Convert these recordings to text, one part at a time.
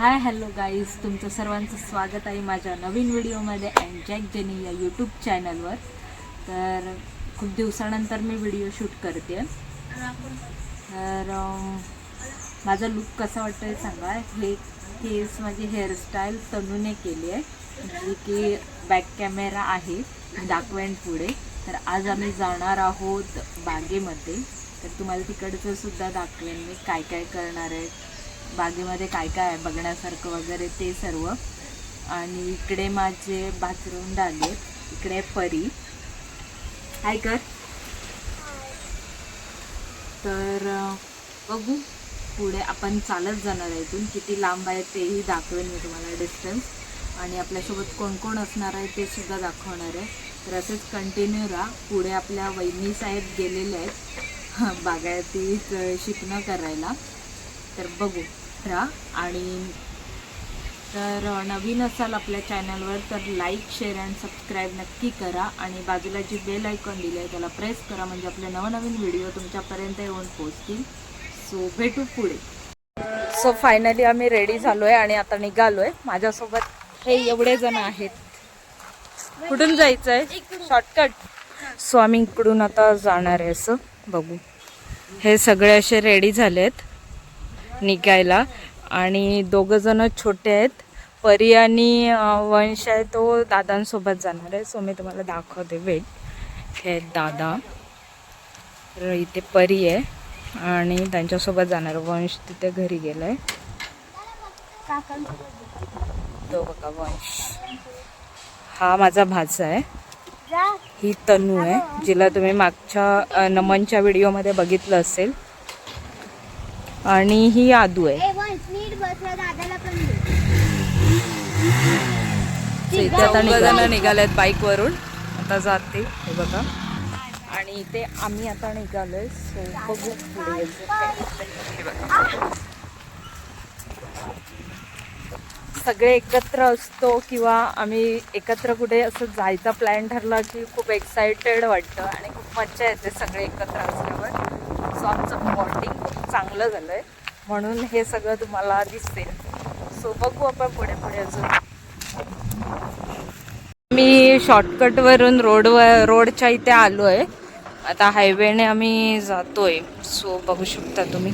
Hi hello guys तुमचं सर्वांचं स्वागत आहे माझ्या नवीन व्हिडिओमध्ये अँड जॅक जेनी या यूट्यूब चॅनलवर तर खूप दिवसानंतर मी व्हिडिओ शूट करते. तर माझा लुक कसा वाटतं हे सांगा. हे केस माझी हेअरस्टाईल तनूने केली आहे. जी की बॅक कॅमेरा आहे दाखवेन पुढे. तर आज आम्ही जाणार आहोत बागेमध्ये. तर तुम्हाला तिकडचं सुद्धा दाखवेन मी काय काय करणार आहे. बागेमध्ये काय काय आहे बघण्यासारखं वगैरे ते सर्व. आणि इकडे माझे बाथरूम आले इकडे परी. हाय कर. तर बघू. पुढे आपण चालत जाणार आहे इथून. किती लांब आहे तेही दाखवेन मी तुम्हाला डिस्टन्स आणि आपल्यासोबत कोण कोण असणार आहे ते सुद्धा दाखवणार आहे. तर असंच कंटिन्यू राहा. पुढे आपल्या वहिनी साहेब गेलेले आहेत. बागायतीत शिकणं करायला. तर बघू. राहा आणि तर नवीन असाल आपल्या चॅनलवर तर लाईक शेअर अँड सबस्क्राईब नक्की करा. आणि बाजूला जी बेल आयकॉन दिली आहे त्याला प्रेस करा. म्हणजे आपले नवनवीन व्हिडिओ तुमच्यापर्यंत येऊन पोहोचतील. सो भेटू पुढे. सो फायनली आम्ही रेडी झालो आहे आणि आता निघालो आहे माझ्यासोबत हे एवढे जण आहेत. कुठून जायचं आहे शॉर्टकट सो आम्ही इकडून आता जाणार आहे असं बघू. हे सगळे असे रेडी झाले आहेत निघायला. आणि दोघंजणं छोटे आहेत. परी आणि वंश आहे तो दादांसोबत जाणार आहे. सो मी तुम्हाला दाखवते. वेट. हे आहेत दादा. तर इथे परी आहे. आणि त्यांच्यासोबत जाणार वंश तिथे घरी गेलाय. तो बघा वंश. हा माझा भाचा आहे. ही तनू आहे जिला तुम्ही मागच्या नमनच्या व्हिडिओमध्ये बघितलं असेल. आणि ही आदू आहे. आता बाईक वरून आता जाते हे बघा. आणि इथे आम्ही आता निघालोय सो बघू पुढे. हे बघा. सगळे एकत्र असतो किंवा आम्ही एकत्र कुठे असं जायचा प्लॅन ठरला की खूप एक्सायटेड वाटतं आणि खूप मज्जा येते सगळे एकत्र असल्यावर. सो आमचं बॉन्डिंग चांगलं झालं आहे म्हणून हे सगळं तुम्हाला दिसेल सो बघू आपण पुढे पुढे अजून. मी शॉर्टकटवरून रोडवर रोडच्या इथे आलो आहे आता हायवेने आम्ही जातोय. सो बघू शकता तुम्ही.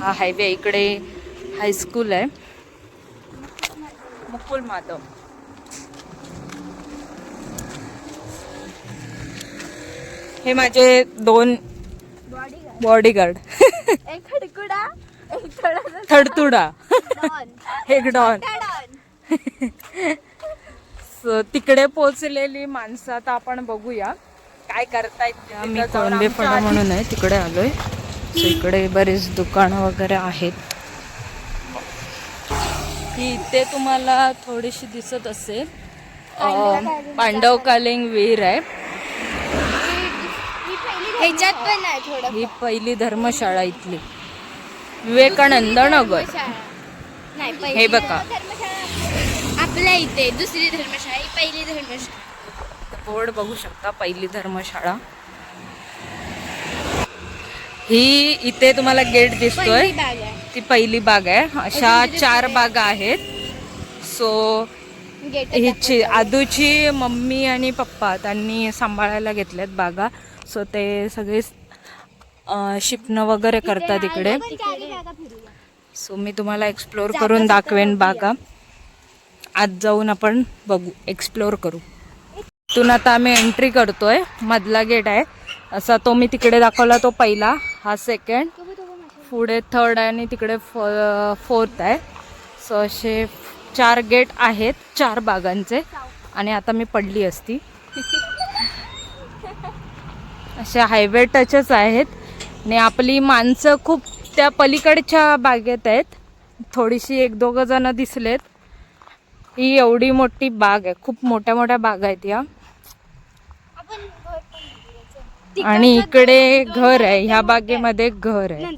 हा हायवे इकडे हायस्कूल आहे. मुकुल माधव. हे माझे दोन बॉडीगार्ड एक थडतुडा. एक डॉन. तिकडे पोहोचलेली माणसं आता आपण बघूया. काय करतायत कोळंबे फडा म्हणून आहे तिकडे आलोय. इकडे बरेच दुकानं वगैरे आहेत. इथे तुम्हाला थोडीशी दिसत असेल. अं, पांडवकालीन विहीर आहे. ही पहिली धर्मशाळा इथली. विवेकानंद नगर हे बघा. आपल्या इथे दुसरी धर्मशाळा ही पहिली धर्मशाळा. बोर्ड बघू शकता पहिली धर्मशाळा. ही इथे तुम्हाला गेट दिसतोय. ती पहिली बाग आहे. अशा चार बागा आहेत. सो हिची आदूची मम्मी आणि पप्पा त्यांनी सांभाळायला घेतल्यात बागा. सो ते सगळे शिपणं वगैरे करतात इकडे सो मी तुम्हाला एक्सप्लोर करून दाखवेन बागा. आज जाऊन आपण बघू एक्सप्लोर करू. इथून आता आम्ही एंट्री करतोय. मधला गेट आहे. असा तो मी तिकडे दाखवला तो पहिला. हा सेकंड पुढे थर्ड आहे आणि तिकडे फोर्थ आहे. सो असे चार गेट आहेत चार बागांचे. आणि आता मी पडली असती. असे हायवे टचच आहेत. आणि आपली माणसं खूप त्या पलीकडच्या बागेत आहेत. थोडीशी एक दोघं जण दिसलेत. ही एवढी मोठी बाग आहे. खूप मोठ्या मोठ्या बाग आहेत या. आणि इकडे घर आहे. ह्या बागेमध्ये घर आहे.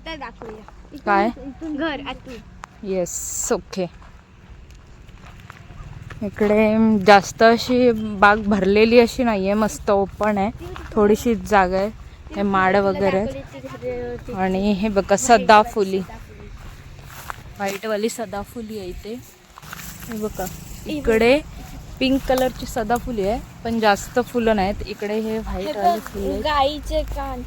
काय? घर येस ओके इकडे जास्त अशी बाग भरलेली अशी नाहीये. मस्त ओपन आहे. थोडीशी जागा आहे. हे माड वगैरे. आहेत. आणि हे बघा सदाफुली. व्हाईटवाली सदाफुली आहे इथे. हे बघा इकडे पिंक कलरची सदाफुली आहे पण जास्त फुलं नाहीत. इकडे हे व्हाईट वाले गाईचे कान.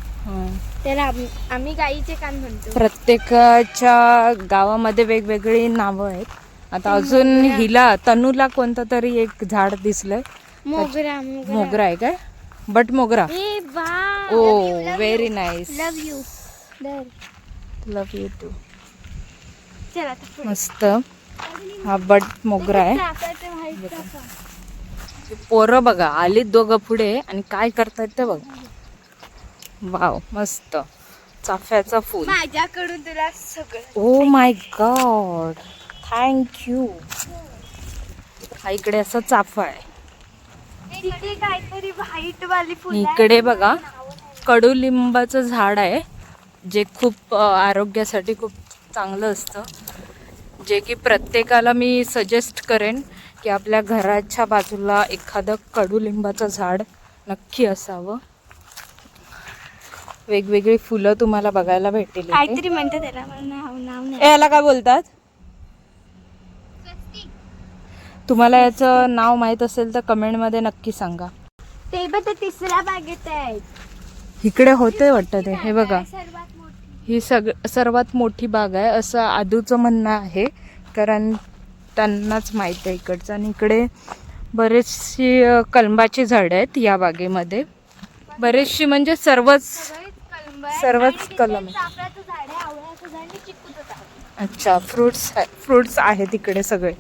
त्याला आम्ही आम्ही गाईचे कान म्हणतो. प्रत्येकाच्या गावामध्ये वेगवेगळी नावं आहेत. आता अजून हिला तनूला कोणतं तरी एक झाड दिसलंय. मोगरा. मोगरा आहे काय? बट मोगरा. ओ very nice love you love you too. मस्त. हा बट मोगरा आहे. पोरं बघा आलीत दोघं पुढे आणि काय करतायत ते बघा. वाव मस्त. चाफ्याचं फुल. माझ्याकडून तुला सगळं ओ माय गॉड थँक्यू हा इकडे असा चाफा आहे तिथे काहीतरी व्हाईट वाली फुलं इकडे बघा कडुलिंबाचं झाड आहे जे खूप आरोग्यासाठी खूप चांगलं असतं. जे की प्रत्येकाला मी सजेस्ट करेन की आपल्या घराच्या बाजूला एखादं कडुलिंबाचं झाड नक्की असावं. वेगवेगळी फुलं तुम्हाला बघायला भेटेल. काहीतरी म्हणतात याला काय बोलतात? तुम्हाला याचं नाव माहीत असेल तर कमेंटमध्ये नक्की सांगा. ते बघ तिसऱ्या बागेत आहेत. इकडे होते वाटतं ते. हे बघा. ही सग सर्वात मोठी बाग आहे. असं आदूचं म्हणणं आहे. कारण त्यांनाच माहीत आहे इकडचं. आणि इकडे बरेचशी अ, कलमाची झाडं आहेत या बागेमध्ये. बरेचशी म्हणजे सर्वच. सर्वच कलम आहे. आहे आहे. अच्छा फ्रुट्स फ्रुट्स आहेत इकडे सगळे.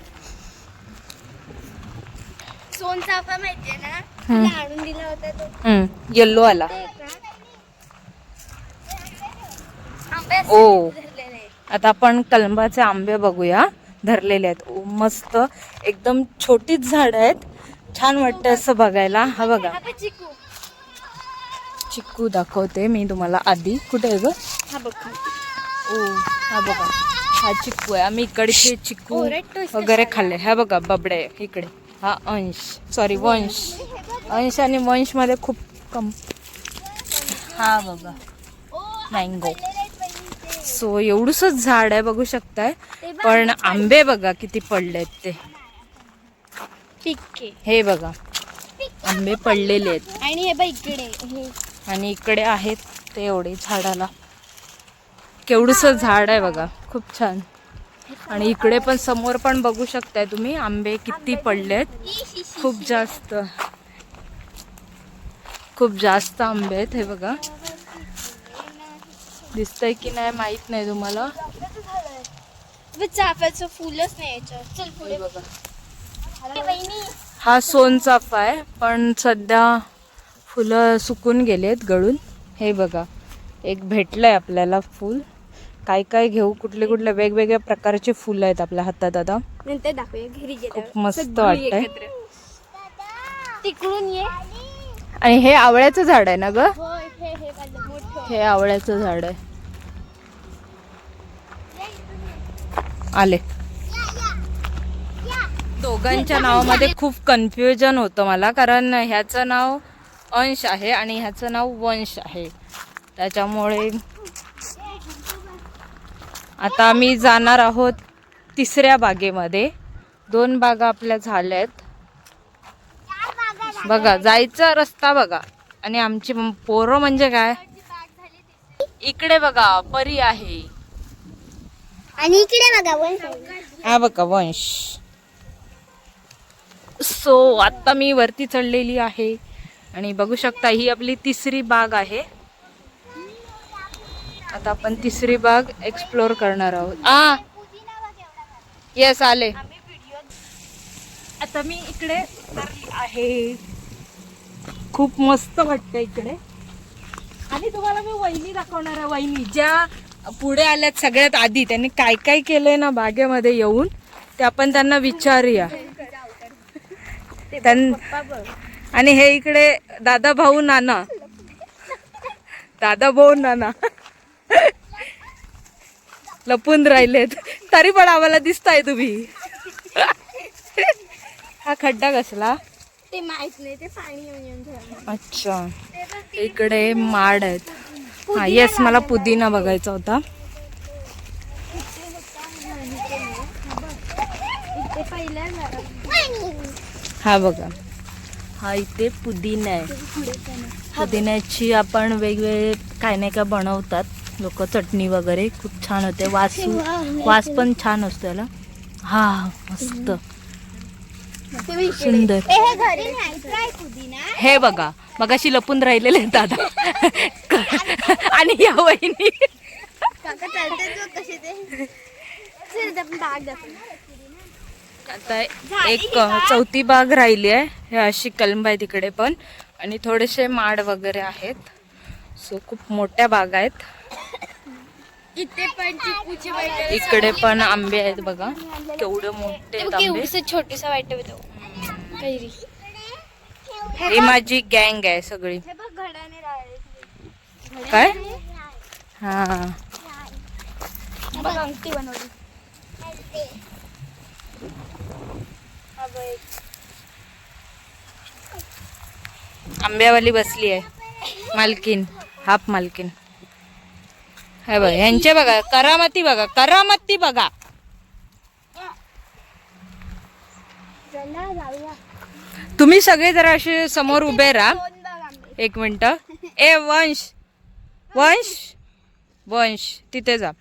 सोनचाफा माहितीये ना? हम्म. तुला आणून दिला होता तो. येल्लो आला ते का? आंबे ओ. धरलेले. आता आपण कलंबाचे आंबे बघूया. धरलेले आहेत. ओ, मस्त. एकदम छोटीच झाड आहेत. छान वाटतं असं बघायला. हा बघा. हा बघ चिकू. चिक्कू दाखवते मी तुम्हाला आधी. कुठे आहे ग? हा बघ. ओ हा बघा. हा चिक्कू आहे. आम्ही इकडचे चिक्कू ओरडतोयस वगैरे खाल्ले. हा बघा बबडे इकडे. हा अंश. सॉरी वंश. अंश आणि वंशमध्ये खूप कम हा बघा. मँगो सो एवढूसच झाड आहे बघू शकताय. पण आंबे बघा किती पडलेत ते. पिके. हे बघा. आंबे पडलेले आहेत. आणि हे बघ इकडे. आणि इकडे आहेत ते एवढे झाडाला. केवढस झाड आहे बघा. खूप छान. आणि इकडे पण समोर पण बघू शकताय तुम्ही. आंबे किती पडलेत. खूप जास्त. खूप जास्त आंबे आहेत हे बघा. दिसतंय की नाही माहीत नाही तुम्हाला. चाफ्याचं फुलच नाही बघा. हा सोनचाफा आहे पण सध्या फुलं सुकून गेलेत गळून. हे बघा एक भेटलंय आपल्याला फूल. काय काय घेऊ कुठले कुठले वेगवेगळ्या प्रकारचे फुलं आहेत आपल्या हातात आता. नंतर दाखवूया घरी गेल्यावर. खूप मस्त वाटतंय. एकत्र. तिकडून ये. आणि हे आवळ्याचं झाड आहे ना ग? हे हे आवळ्याचं झाड आहे. आले. दोघांच्या नावामध्ये खूप कन्फ्युजन होतं मला कारण ह्याचं नाव अंश आहे आणि ह्याचं नाव वंश आहे. त्याच्यामुळे आता आम्ही जाणार आहोत तिसऱ्या बागेमध्ये. दोन बागा आपल्या झाल्यात. बघा जायचा रस्ता बघा. आणि आमची पोरं म्हणजे काय? इकडे बघा परी आहे. आणि इकडे बघा हा बघा वंश. सो आता मी वरती चढलेली आहे. आणि बघू शकता ही आपली तिसरी बाग आहे. आता आपण तिसरी बाग एक्सप्लोर करणार आहोत. आ! येस आले. आता मी इकडे आहे. खूप मस्त वाटतं इकडे. आणि तुम्हाला मी वहिनी दाखवणार आहे. वहिनी ज्या पुढे आल्यात सगळ्यात आधी त्यांनी काय काय केलंय ना बागेमध्ये येऊन ते आपण त्यांना विचारूया. आणि हे इकडे दादा भाऊ नाना. दादा भाऊ नाना. लपून राहिलेत. तरी पण आम्हाला दिसताय तुम्ही. हा खड्डा कसला? ते माहीत नाही ते पाणी अच्छा. इकडे माड आहेत. हा येस मला पुदिना बघायचा होता. हा बघा. हा इथे पुदिना आहे. पुदिन्याची आपण वेगवेगळे काय नाही काय बनवतात. लोक चटणी वगैरे खूप छान होते. वास वास पण छान असतो याला. हा मस्त. सुंदर. हे बघा मगाशी लपून राहिलेले दादा. आणि या वहिनी. आता एक चौथी बाग राहिली आहे. हे अशी कलम आहे तिकडे पण. आणि थोडेसे माड वगैरे आहेत. सो खूप मोठ्या बाग आहेत. इथे पण चिकूचे वाईट इकडे पण आंबे आहेत बघा. केवढे मोठे आहेत आंबे छोटूसा वाईट होतो कैरी ही माझी गँग आहे सगळी. हे बघ घडाने राहिले काय? हा. अंगठी बनवली. हा. आंब्यावाली बसली आहे. मालकीन. हाफ़ मालकीन. हे बघा यांचे बघा करामती बघा करामती बघा. तुम्ही सगळे जरा असे समोर उभे राहा. एक मिनिट. ए वंश. वंश? वंश तिथे जा.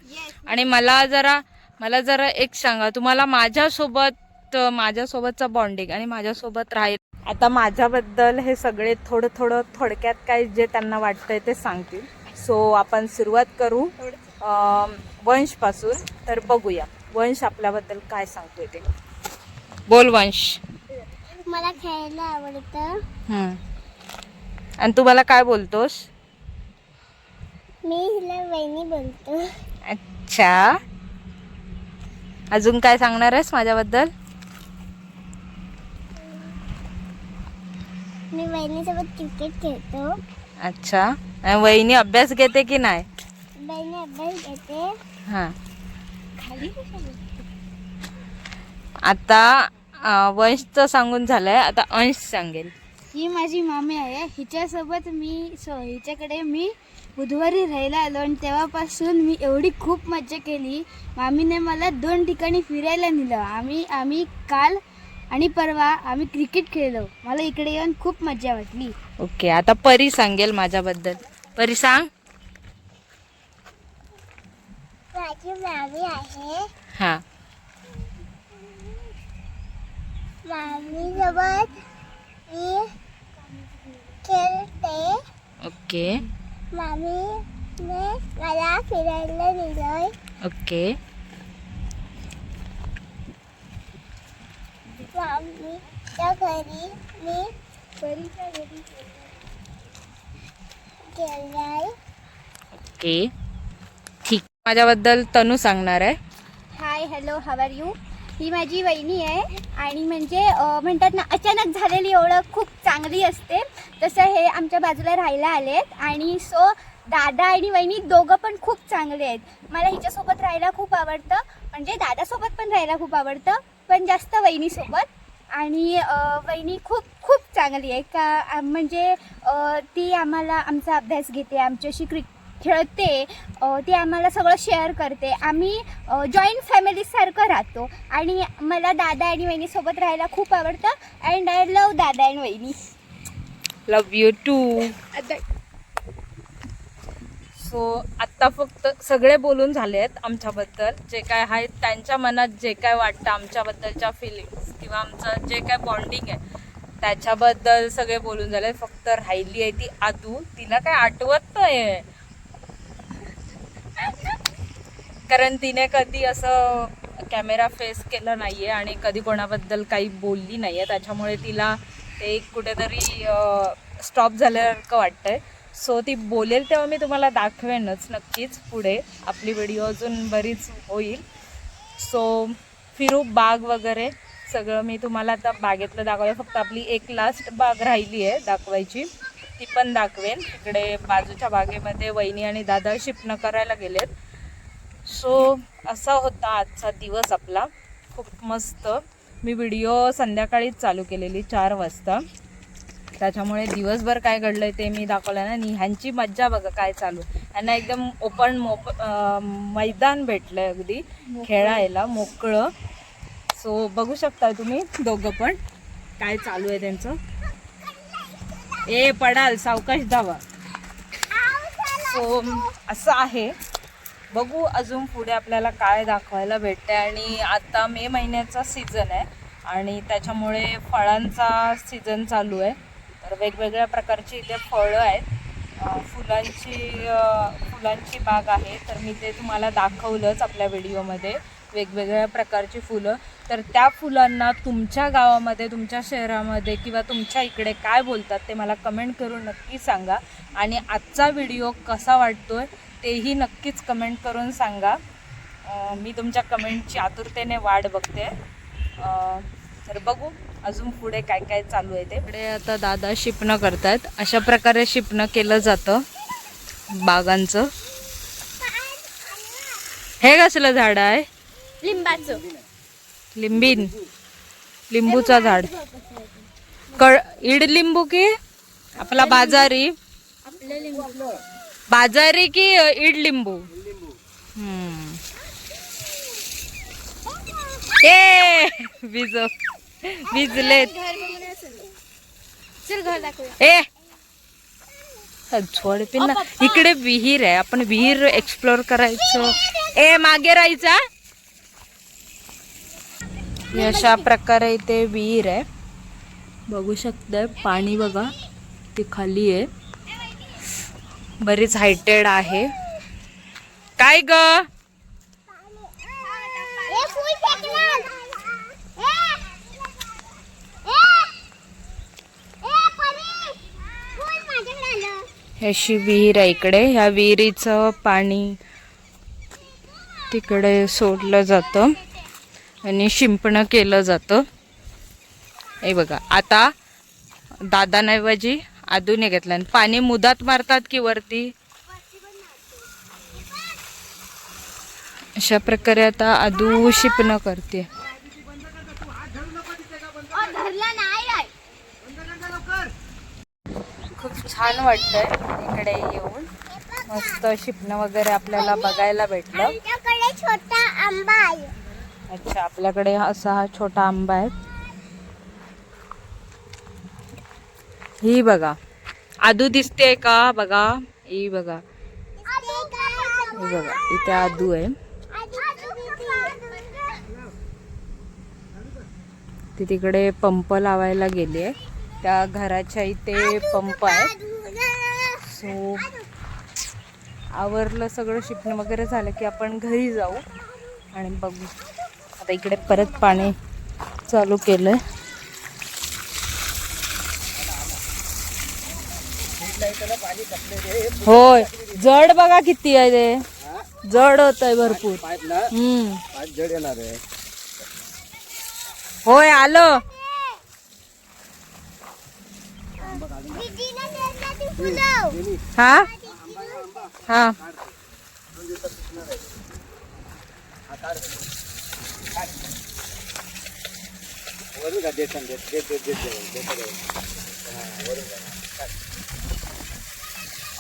आणि मला जरा मला जरा एक सांगा तुम्हाला माझ्यासोबत माझ्यासोबतचा बॉन्डिंग आणि माझ्यासोबत राहील. आता माझ्याबद्दल हे सगळे थोडं थोडं थोडक्यात काय जे त्यांना वाटतंय ते सांगतील. सो आपण सुरुवात करू. वंशपासून तर बघूया. वंश आपल्याबद्दल काय सांगतोय ते? बोल वंश. मला खेळायला आवडतं. आणि तू मला काय बोलतोस? मी हिला वहिनी बोलतो. अच्छा. अजून काय सांगणार आहेस माझ्याबद्दल? मी वहिनीसोबत क्रिकेट खेळतो. अच्छा. आणि वहिनी अभ्यास घेते की नाही? बहिणी अभ्यास घेते. हा. खाली आता वंशचं सांगून झालंय. आता अंश सांगेल. ही माझी मामी आहे. हिच्यासोबत मी सो हिच्याकडे मी बुधवारी राहायला आलो आणि तेव्हापासून मी एवढी खूप मज्जा केली. मामीने मला दोन ठिकाणी फिरायला नेलं. आम्ही आम्ही काल आणि परवा आम्ही क्रिकेट खेळलो. मला इकडे येऊन खूप मज्जा वाटली. ओके आता परी सांगेल माझ्याबद्दल. परी सांग. माझी मामी आहे. हा. मामी सोबत मी खेळते. ओके. मामीने मला फिरायला नेलोय ओके. मामीच्या घरी मी ओके. ठीक. माझ्याबद्दल तनू सांगणार आहे. Hi hello how are you ही माझी वहिनी आहे आणि म्हणजे म्हणतात ना अचानक झालेली ओळख खूप चांगली असते. तसं हे आमच्या बाजूला राहायला आलेत आणि सो दादा आणि वहिनी दोघं पण खूप चांगले आहेत. मला हिच्यासोबत राहायला खूप आवडतं. म्हणजे दादासोबत पण राहायला खूप आवडतं. पण जास्त वहिनीसोबत. आणि वहिनी खूप खूप चांगली आहे. का म्हणजे ती आम्हाला आमचा अभ्यास घेते आमच्याशी क्रिक खेळते ती आम्हाला सगळं शेअर करते. आम्ही जॉईंट फॅमिलीसारखं राहतो. आणि मला दादा आणि वहिनीसोबत राहायला खूप आवडतं. अँड आय लव दादा अँड वहिनी. लव यू टू सो आत्ता फक्त सगळे बोलून झाले आहेत आमच्याबद्दल. जे काय आहेत त्यांच्या मनात जे काय वाटतं आमच्याबद्दलच्या फिलिंग्स किंवा आमचं जे काय बॉन्डिंग आहे त्याच्याबद्दल सगळे बोलून झाले. फक्त राहिली आहे ती आदू. तिला काय आठवत नाही कारण तिने कधी असं कॅमेरा फेस केलं नाहीये आणि कधी कोणाबद्दल काही बोलली नाहीये. त्याच्यामुळे तिला ते कुठेतरी स्टॉप झाल्यासारखं वाटतंय. सो ती बोलेल तेव्हा मी तुम्हाला दाखवेनच नक्कीच पुढे. आपली व्हिडिओ अजून बरीच होईल. सो फिरू बाग वगैरे सगळं मी तुम्हाला आता बागेतलं दाखवलं फक्त आपली एक लास्ट बाग राहिली आहे दाखवायची. ती पण दाखवेन. तिकडे बाजूच्या बागेमध्ये वहिनी आणि दादा शिपणं करायला गेलेत. सो असा होता आजचा दिवस आपला. खूप मस्त. मी व्हिडिओ संध्याकाळीच चालू केलेली चार वाजता. त्याच्यामुळे दिवसभर काय घडलंय ते मी दाखवलं ना. आणि ह्यांची मज्जा बघा काय चालू यांना एकदम ओपन मोप मैदान भेटलंय अगदी खेळायला मोकळं. सो बघू शकता तुम्ही दोघं पण काय चालू आहे त्यांचं. ए पडाल सावकाश धावा. सो असं आहे. बघू अजून पुढे आपल्याला काय दाखवायला भेटते आणि आता मे महिन्याचा सीझन आहे. आणि त्याच्यामुळे फळांचा सीझन चालू आहे. तर वेगवेगळ्या प्रकारची इथे फळं आहेत. फुलांची फुलांची बाग आहे. तर मी ते तुम्हाला दाखवलंच आपल्या व्हिडिओमध्ये. वेगवेगळ्या प्रकारची फुलं. तर त्या फुलांना तुमच्या गावामध्ये तुमच्या शहरामध्ये किंवा तुमच्या इकडे काय बोलतात ते मला कमेंट करून नक्की सांगा. आणि आजचा व्हिडिओ कसा वाटतो आहे तेही नक्कीच कमेंट करून सांगा. मी तुमच्या कमेंटची आतुरतेने वाट बघते. तर बघू. अजून पुढे काय काय चालू आहे ते? पुढे आता दादा शिपणं करतायत. अशा प्रकारे शिपणं केलं जातं बागांचं. हे कसलं झाड आहे? लिंबाचं. लिंबीन. लिंबूचा झाड. कळ इड लिंबू की आपला बाजारी? आपलं लिंबू. बाजारी की इड लिंबू? हम्म. ए वीज दाखवूया. ए! छोड पिन ना. इकडे विहीर आहे. आपण विहीर एक्सप्लोर करायचं. ए मागे राहायचा अशा प्रकारे इथे विहीर आहे. बघू शकताय पाणी बघा ते खाली आहे. बरीच हायटेड आहे. काय ग ही अशी विहीर आहे इकडे. ह्या विहिरीचं पाणी तिकडे सोडलं जातं आणि शिंपणं केलं जातं. हे बघा आता दादांऐवजी आधुनिक घेतलं आणि पाणी मुदात मारतात की वरती? अशा प्रकारे आता आदू शिपणं करते धरला नाही आहे खूप छान वाटतंय. इकडे येऊन मस्त शिपणं वगैरे आपल्याला बघायला भेटलं. छोटा आंबा आहे. अच्छा आपल्याकडे असा हा छोटा आंबा आहे. ही बघा. आदू दिसते का? बघा. ही बघा. ही बघा. इथे आदू आहे. ती तिकडे पंप लावायला गेली आहे. त्या घराच्या इथे पंप आहे. सो आवरलं सगळं शिपणं वगैरे झालं की आपण घरी जाऊ आणि बघू. आता इकडे परत पाणी चालू केलंय. होय जड बघा किती आहे ते. जड होत आहे भरपूर. हम्म. जड येणार आहे. होय आलं. हा? हा.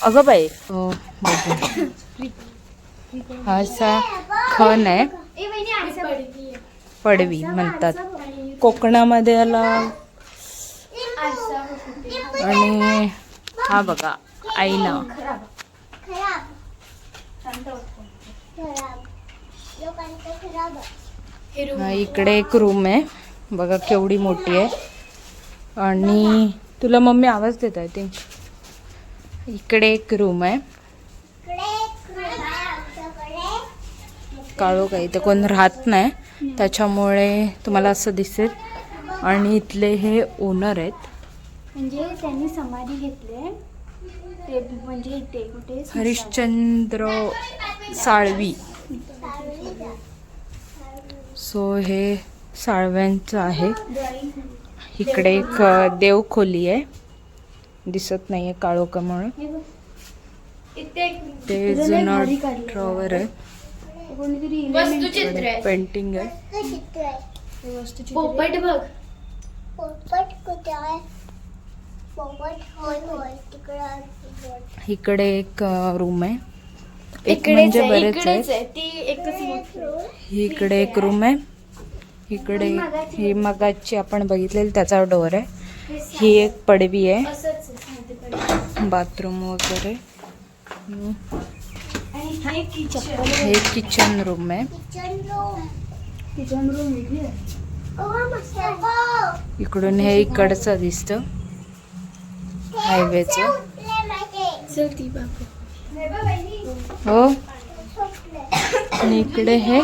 अगं बाई. हो हा असा खण आहे. पडवी म्हणतात. कोकणामध्ये याला आणि हा बघा आईना. ना इकडे एक रूम आहे. बघा केवढी मोठी आहे. आणि तुला मम्मी आवाज देत आहे ते. इकडे एक रूम आहे. काळो काही तर कोण राहत नाही. त्याच्यामुळे तुम्हाला असं दिसेल. आणि इथले हे ओनर आहेत. म्हणजे त्यांनी समाधी घेतले ते म्हणजे इथे कुठे हरिश्चंद्र साळवी. सो हे साळव्यांचं आहे. इकडे एक देवखोली आहे. दिसत नाहीये काळोखामुळे हे बघ. इथे ते जुनं. ड्रॉवर आहे. कोणीतरी पेंटिंग आहे. पोपट बघ. पोपट कुठे आहे पोपट होय होय तिकडं इकडे एक रूम आहे. एक इकडेच म्हणजे आहे बरेच आहे. ती एकच मोठी. आहे. ही इकडे एक रूम आहे. इकडे ही मगाची आपण बघितलेली त्याचा डोर आहे. ही एक पडवी आहे. बाथरूम वगैरे. हम्म. हे किचन रूम आहे. किचन रूम मस्त हो. इकडून हे इकडचं दिसतं. हायवेचं. हो. आणि इकडे हे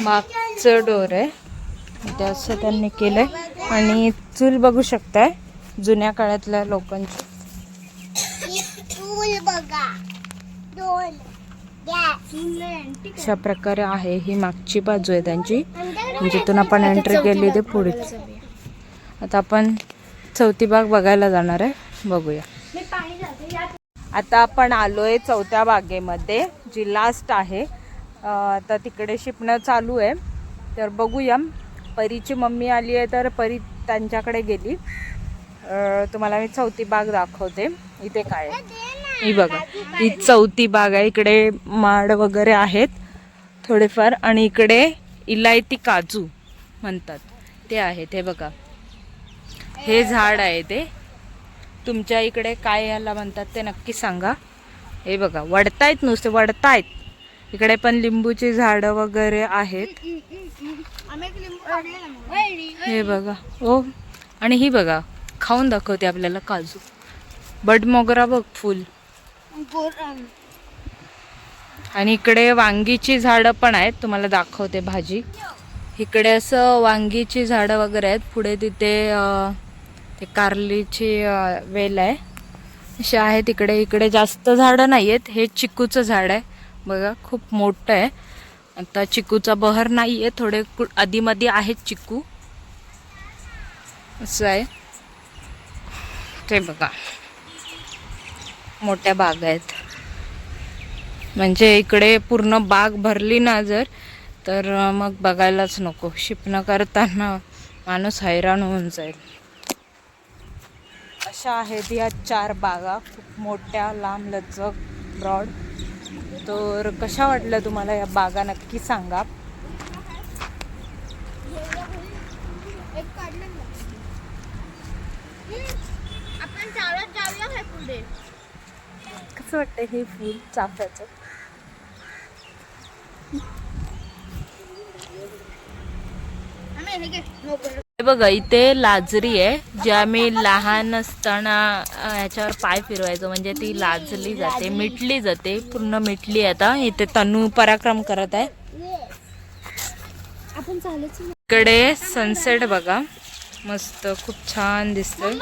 मागचं डोर आहे. ते असं त्यांनी केलंय. आणि चूल बघू शकताय जुन्या काळातल्या लोकांची. अशा प्रकारे आहे ही मागची बाजू आहे त्यांची. जिथून आपण एंट्री केली ते पुढे. आता आपण चौथी बाग बघायला जाणार आहे. बघूया. आता आपण आलोय चौथ्या बागेमध्ये जी लास्ट आहे. तर तिकडे शिपणं चालू आहे. तर बघूया. परीची मम्मी आली आहे तर परी त्यांच्याकडे गेली. तुम्हाला मी चौथी बाग दाखवते. इथे काय ही बघा. ही चौथी बाग आहे. इकडे माड वगैरे आहेत थोडेफार. आणि इकडे इलायती काजू म्हणतात. ते आहेत हे बघा. हे झाड आहे ते. तुमच्या इकडे काय याला म्हणतात ते नक्की सांगा. हे बघा वडतायत नुसते वडतायत. इकडे पण लिंबूची झाडं वगैरे आहेत. हे बघा ओ आणि ही बघा खाऊन दाखवते आपल्याला काजू. बड मोगरा बघ फुल. आणि इकडे वांगीची झाडं पण आहेत तुम्हाला दाखवते भाजी. इकडे असं वांगीची झाडं वगैरे आहेत पुढे तिथे ते कारलीची वेल आहे. अशी आहे तिकडे इकडे जास्त झाडं नाही आहेत हे चिकूचं झाड आहे. बघा खूप मोठं आहे. आता चिकूचा बहर नाही आहे थोडे कु आधीमध्ये आहेत चिकू. असं आहे. ते बघा. मोठ्या बाग आहेत. म्हणजे इकडे पूर्ण बाग भरली ना जर तर मग बघायलाच नको. शिपणं करताना माणूस हैराण होऊन जाईल. अशा आहेत या चार बागा. खूप मोठ्या लांब लचक ब्रॉड तर कशा वाटल्या तुम्हाला या बागा? नक्की सांगा. कसं वाटतं हे फूल चाफ्याचं? हे बघा इथे लाजरी आहे जे आम्ही लहान असताना ह्याच्यावर पाय फिरवायचो. म्हणजे ती लाजली जाते मिटली जाते पूर्ण मिटली आता. इथे तनू पराक्रम करत आहे. इकडे सनसेट बघा. मस्त खूप छान दिसतंय.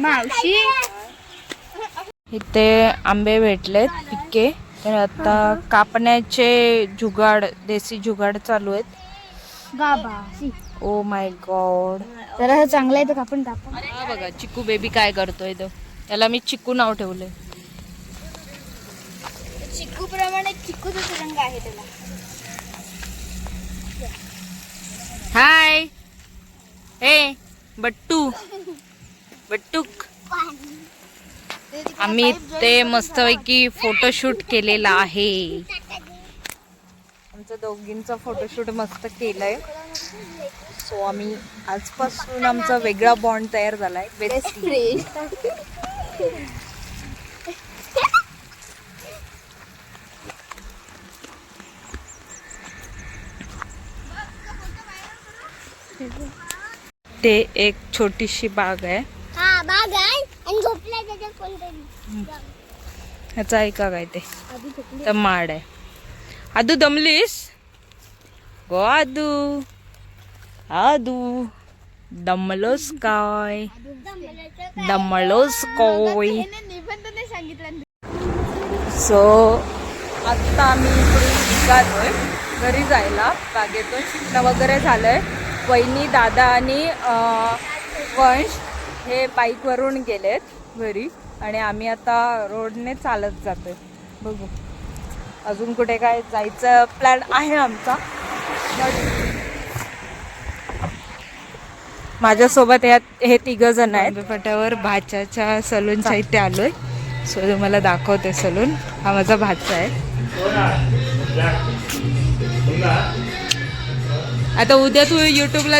मावशी? इथे आंबे भेटलेत पिके. तर आता कापण्याचे जुगाड देसी जुगाड चालू आहेत. गाबा. ओ माय गॉड जरा हे चांगलं आहे तर आपण कापा हा बघा चिकू बेबी काय करतोय तो. त्याला मी चिकू नाव ठेवलंय. चिक्कू प्रमाणे रंग आहे त्याला. हाय हे बट्टू. बट्टूक आम्ही ते मस्तपैकी फोटोशूट केलेला आहे. आमचं दोघींचा फोटोशूट मस्त केलंय. सो आम्ही आजपासून आमचा वेगळा बॉन्ड तयार झालाय. बेस्ट ते एक छोटीशी बाग आहे. हा बाग आहे आणि झोपलाय त्याच्यात कोणतरी. ह्याचं ऐका काय ते. तर माड आहे. आदू दमलीस? गो आदू. आदू दमलोस काय? दमलोस कोय सो आत्ता आम्ही इकडून निघालोय. घरी जायला. बागेतून शिकणं वगैरे झालंय. वहिनी दादा आणि वंश. हे बाईकवरून गेलेत घरी आणि आम्ही आता रोडने चालत जातोय. बघू. अजून कुठे काय जायचं प्लॅन आहे आमचा. माझ्यासोबत यात हे तिघ जण आहेत. पटावर भाच्याच्या सलूनच्या इथे आलोय. सो तुम्हाला दाखवते सलून. हा माझा भाचा आहे. आता उद्या तू युट्यूबला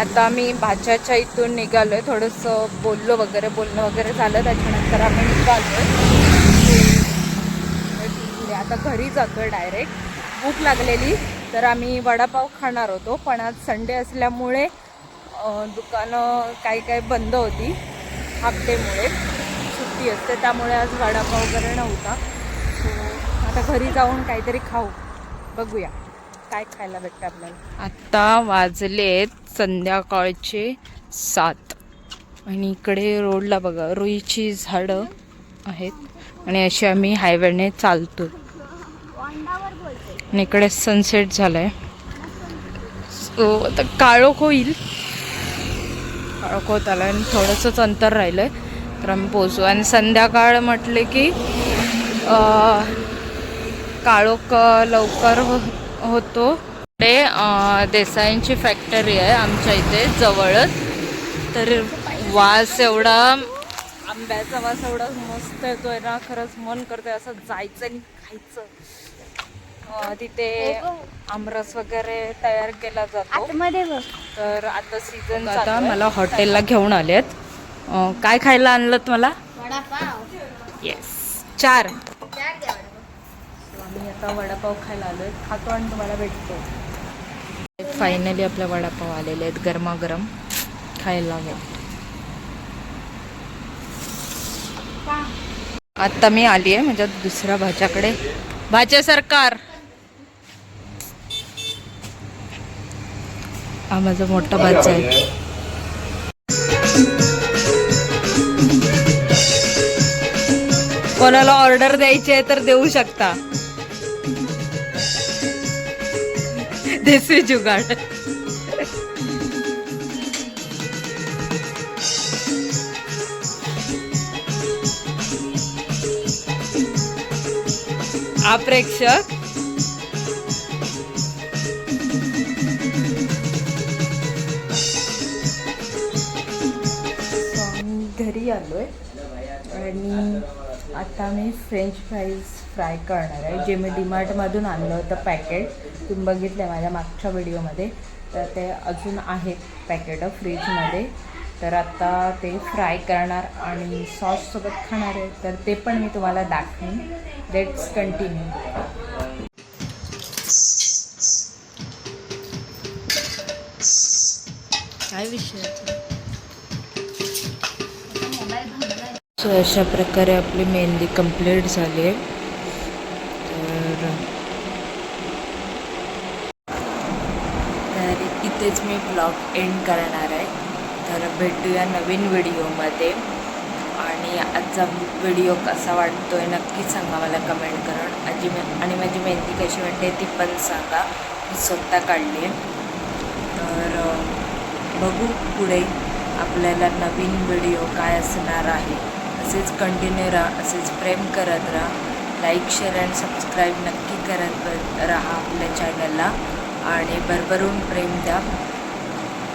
आता आम्ही भाच्याच्या इथून निघालो आहे थोडंसं बोललो वगैरे बोलणं वगैरे झालं. त्याच्यानंतर आम्ही आहे म्हणजे आता घरी जातो आहे डायरेक्ट भूक लागलेली. तर आम्ही वडापाव खाणार होतो. पण आज संडे असल्यामुळे दुकानं काही काही बंद होती. हप्तेमुळे सुट्टी असते. त्यामुळे आज वडापाव वगैरे नव्हता. सो आता घरी जाऊन काहीतरी खाऊ. बघूया. काय खायला भेटतं आपल्याला? आत्ता वाजलेत संध्याकाळचे सात. आणि इकडे रोडला बघा रुईची झाडं आहेत. आणि अशी आम्ही हायवेने चालतो आणि इकडे सनसेट झालाय. सो आता काळोख होईल. काळोख होत आला आणि थोडंसंच अंतर राहिलंय. तर आम्ही पोचू आणि संध्याकाळ म्हटले की काळोख लवकर हो होतो. ते देसाईंची फॅक्टरी आहे आमच्या इथे जवळच. तर वास एवढा आंब्याचा वास एवढा मस्त येतोय ना खरंच मन करतोय असं जायचं आणि खायचं. तिथे आमरस वगैरे तयार केला जातो. तर आता सीझन आता मला हॉटेलला घेऊन आलेत. काय खायला आणलं मला? वडापाव. येस चार. आम्ही आता वडापाव खायला आलोय. खातो आणि तुम्हाला भेटतो. फायनली आपला वडापाव आलेले आहेत. गरमागरम खायला भेट आता मी आली आहे म्हणजे दुसऱ्या भाज्याकडे. भाच्या सरकार. हा माझा मोठा भाज्या आहे. कोणाला ऑर्डर द्यायची आहे तर देऊ शकता. देसी जुगाड. प्रेक्षक. आम्ही घरी आलोय. आणि आता मी फ्रेंच फ्राईज फ्राय करणार आहे जे मी डीमार्टमधून आणलं होतं पॅकेट तुम्ही बघितलं माझ्या मागच्या व्हिडिओमध्ये. तर ते अजून आहेत पॅकेट फ्रीजमध्ये तर आता ते फ्राय करणार आणि सॉससोबत खाणार आहे. तर ते पण मी तुम्हाला दाखवीन. लेट्स कंटिन्यू काय विषय सो अशा प्रकारे आपली मेहंदी कंप्लीट झाली आहे तर तर इथेच मी ब्लॉग एंड करणार आहे. तर भेटूया नवीन व्हिडिओमध्ये. आणि आजचा व्हिडिओ कसा वाटतो आहे नक्की सांगा मला कमेंट करून. आजी आणि माझी मेहंदी कशी वाटते ती पण सांगा. मी स्वतः काढली आहे तर बघू पुढे आपल्याला नवीन व्हिडिओ काय असणार आहे. असेच कंटिन्यू राहा असेच प्रेम करत राहा. लाईक शेअर अँड सबस्क्राईब नक्की करत राहा आपल्या चॅनलला आणि भरभरून प्रेम द्या.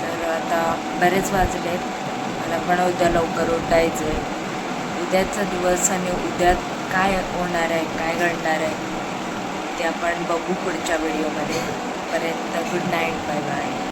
तर आता बरेच वाजले. आहेत मला पण उद्या लवकर उठायचं आहे उद्याचा दिवस आणि उद्या काय होणार आहे काय घडणार आहे ते आपण बघू पुढच्या व्हिडिओमध्ये. पर्यंत गुड नाईट बाय बाय